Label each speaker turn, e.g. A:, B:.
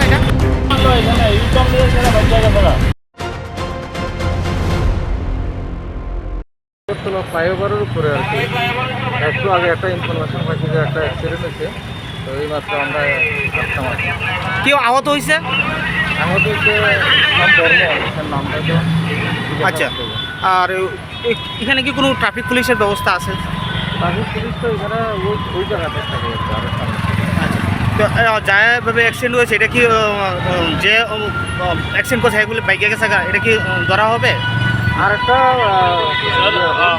A: জায়গা এটা? ফ্লাইওভারের উপরে আর কি। একটু আগে একটা ইনফরমেশন পাইছি যে একটা অ্যাক্সিডেন্ট হয়েছে। তো এই মাত্র আমরা আসতাম আর
B: কেউ আহত হয়েছে?
A: আহত হয়েছে নামটা তো
B: আচ্ছা। আর এখানে কি কোনো ট্রাফিক পুলিশের ব্যবস্থা আছে?
A: ট্রাফিক পুলিশ তো এখানে ওই জায়গাতে থাকে
B: তো যাভাবে অ্যাক্সিডেন্ট হয়েছে এটা কি যে অ্যাক্সিডেন্ট করছে এগুলো বাইকে গেছে এটা কি ধরা হবে?
A: আর একটা আহ,